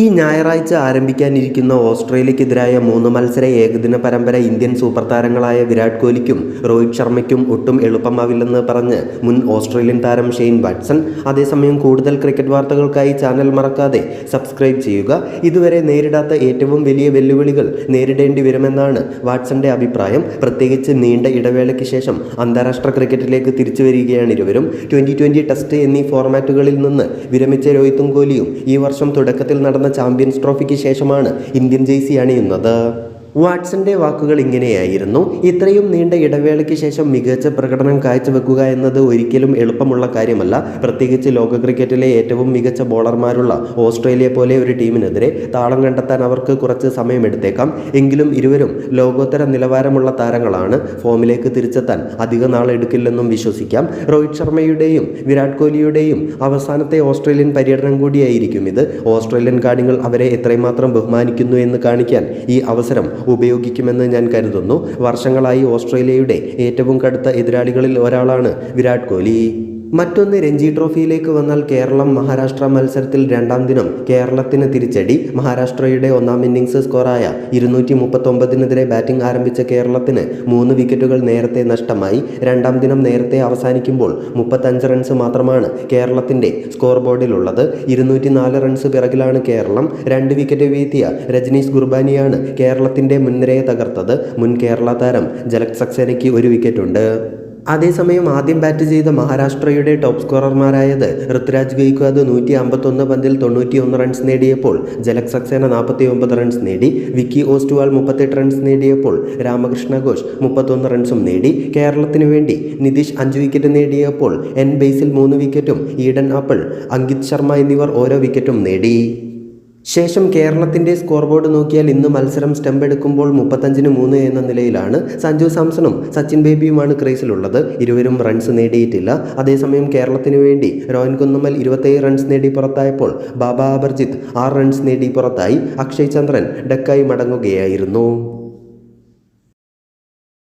ഈ ഞായറാഴ്ച ആരംഭിക്കാനിരിക്കുന്ന ഓസ്ട്രേലിയക്കെതിരായ മൂന്ന് മത്സര ഏകദിന പരമ്പര ഇന്ത്യൻ സൂപ്പർ താരങ്ങളായ വിരാട് കോഹ്ലിക്കും രോഹിത് ശർമ്മയ്ക്കും ഒട്ടും എളുപ്പമാവില്ലെന്ന് പറഞ്ഞ് മുൻ ഓസ്ട്രേലിയൻ താരം ഷെയ്ൻ വാട്സൺ. അതേസമയം കൂടുതൽ ക്രിക്കറ്റ് വാർത്തകൾക്കായി ചാനൽ മറക്കാതെ സബ്സ്ക്രൈബ് ചെയ്യുക. ഇതുവരെ നേരിടാത്ത ഏറ്റവും വലിയ വെല്ലുവിളികൾ നേരിടേണ്ടി വരുമെന്നാണ് വാട്സന്റെ അഭിപ്രായം. പ്രത്യേകിച്ച് നീണ്ട ഇടവേളയ്ക്ക് ശേഷം അന്താരാഷ്ട്ര ക്രിക്കറ്റിലേക്ക് തിരിച്ചു വരികയാണ് ഇരുവരും. ട്വന്റി ട്വന്റി ടെസ്റ്റ് എന്നീ ഫോർമാറ്റുകളിൽ നിന്ന് വിരമിച്ച രോഹിത്തും കോഹ്ലിയും ഈ വർഷം തുടക്കത്തിൽ നടന്ന ചാമ്പ്യൻസ് ട്രോഫിക്ക് ശേഷമാണ് ഇന്ത്യൻ ജേഴ്സി അണിയുന്നത്. വാട്സന്റെ വാക്കുകൾ ഇങ്ങനെയായിരുന്നു. ഇത്രയും നീണ്ട ഇടവേളയ്ക്ക് ശേഷം മികച്ച പ്രകടനം കാഴ്ചവെക്കുക എന്നത് ഒരിക്കലും എളുപ്പമുള്ള കാര്യമല്ല. പ്രത്യേകിച്ച് ലോക ക്രിക്കറ്റിലെ ഏറ്റവും മികച്ച ബോളർമാരുള്ള ഓസ്ട്രേലിയ പോലെ ഒരു ടീമിനെതിരെ താളം കണ്ടെത്താൻ അവർക്ക് കുറച്ച് സമയമെടുത്തേക്കാം. എങ്കിലും ഇരുവരും ലോകോത്തര നിലവാരമുള്ള താരങ്ങളാണ്. ഫോമിലേക്ക് തിരിച്ചെത്താൻ അധിക നാളെടുക്കില്ലെന്നും വിശ്വസിക്കാം. രോഹിത് ശർമ്മയുടെയും വിരാട് കോഹ്ലിയുടെയും അവസാനത്തെ ഓസ്ട്രേലിയൻ പര്യടനം കൂടിയായിരിക്കും ഇത്. ഓസ്ട്രേലിയൻ കാണികൾ അവരെ എത്രമാത്രം ബഹുമാനിക്കുന്നു എന്ന് കാണിക്കാൻ ഈ അവസരം ഉപയോഗിക്കുമെന്ന് ഞാൻ കരുതുന്നു. വർഷങ്ങളായി ഓസ്ട്രേലിയയുടെ ഏറ്റവും കടുത്ത എതിരാളികളിൽ ഒരാളാണ് വിരാട് കോഹ്ലി. മറ്റൊന്ന് രഞ്ജി ട്രോഫിയിലേക്ക് വന്നാൽ കേരളം മഹാരാഷ്ട്ര മത്സരത്തിൽ രണ്ടാം ദിനം കേരളത്തിന് തിരിച്ചടി. മഹാരാഷ്ട്രയുടെ ഒന്നാം ഇന്നിംഗ്സ് സ്കോറായ ഇരുന്നൂറ്റി മുപ്പത്തൊമ്പതിനെതിരെ ബാറ്റിംഗ് ആരംഭിച്ച കേരളത്തിന് മൂന്ന് വിക്കറ്റുകൾ നേരത്തെ നഷ്ടമായി. രണ്ടാം ദിനം നേരത്തെ അവസാനിക്കുമ്പോൾ മുപ്പത്തഞ്ച് റൺസ് മാത്രമാണ് കേരളത്തിന്റെ സ്കോർ ബോർഡിലുള്ളത് ഇരുന്നൂറ്റി നാല് റൺസ് പിറകിലാണ് കേരളം. രണ്ട് വിക്കറ്റ് വീഴ്ത്തിയ രജനീഷ് ഗുർബാനിയാണ് കേരളത്തിന്റെ മുൻനിരയെ തകർത്തത്. മുൻ കേരള താരം ജലക് സക്സേനയ്ക്ക് ഒരു വിക്കറ്റുണ്ട് അതേസമയം ആദ്യം ബാറ്റ് ചെയ്ത മഹാരാഷ്ട്രയുടെ ടോപ്പ് സ്കോറർമാരായത് ഋത്വിരാജ് ഗെയ്ക്വാദ് നൂറ്റി അമ്പത്തൊന്ന് പന്തിൽ തൊണ്ണൂറ്റിയൊന്ന് റൺസ് നേടിയപ്പോൾ ജലക് സക്സേന നാൽപ്പത്തി ഒമ്പത് റൺസ് നേടി വിക്കി ഓസ്റ്റുവാൾ മുപ്പത്തെട്ട് റൺസ് നേടിയപ്പോൾ രാമകൃഷ്ണ ഘോഷ് മുപ്പത്തൊന്ന് റൺസും നേടി. കേരളത്തിനു വേണ്ടി നിതീഷ് അഞ്ച് വിക്കറ്റ് നേടിയപ്പോൾ എൻ ബേസിൽ മൂന്ന് വിക്കറ്റും ഈഡൻ ആപ്പിൾ അങ്കിത് ശർമ്മ എന്നിവർ ഓരോ വിക്കറ്റും നേടി. ശേഷം കേരളത്തിന്റെ സ്കോർ ബോർഡ് നോക്കിയാൽ ഇന്ന് മത്സരം സ്റ്റംപ് എടുക്കുമ്പോൾ മുപ്പത്തഞ്ചിന് മൂന്ന് എന്ന നിലയിലാണ് സഞ്ജു സാംസണും സച്ചിൻ ബേബിയുമാണ് ക്രീസിലുള്ളത്. ഇരുവരും റൺസ് നേടിയിട്ടില്ല. അതേസമയം കേരളത്തിന് വേണ്ടി രോഹൻ കുന്നമ്മൽ ഇരുപത്തേഴ് റൺസ് നേടി പുറത്തായപ്പോൾ ബാബ അബർജിത്ത് ആറ് റൺസ് നേടി പുറത്തായി. അക്ഷയ് ചന്ദ്രൻ ഡക്കായി മടങ്ങുകയായിരുന്നു.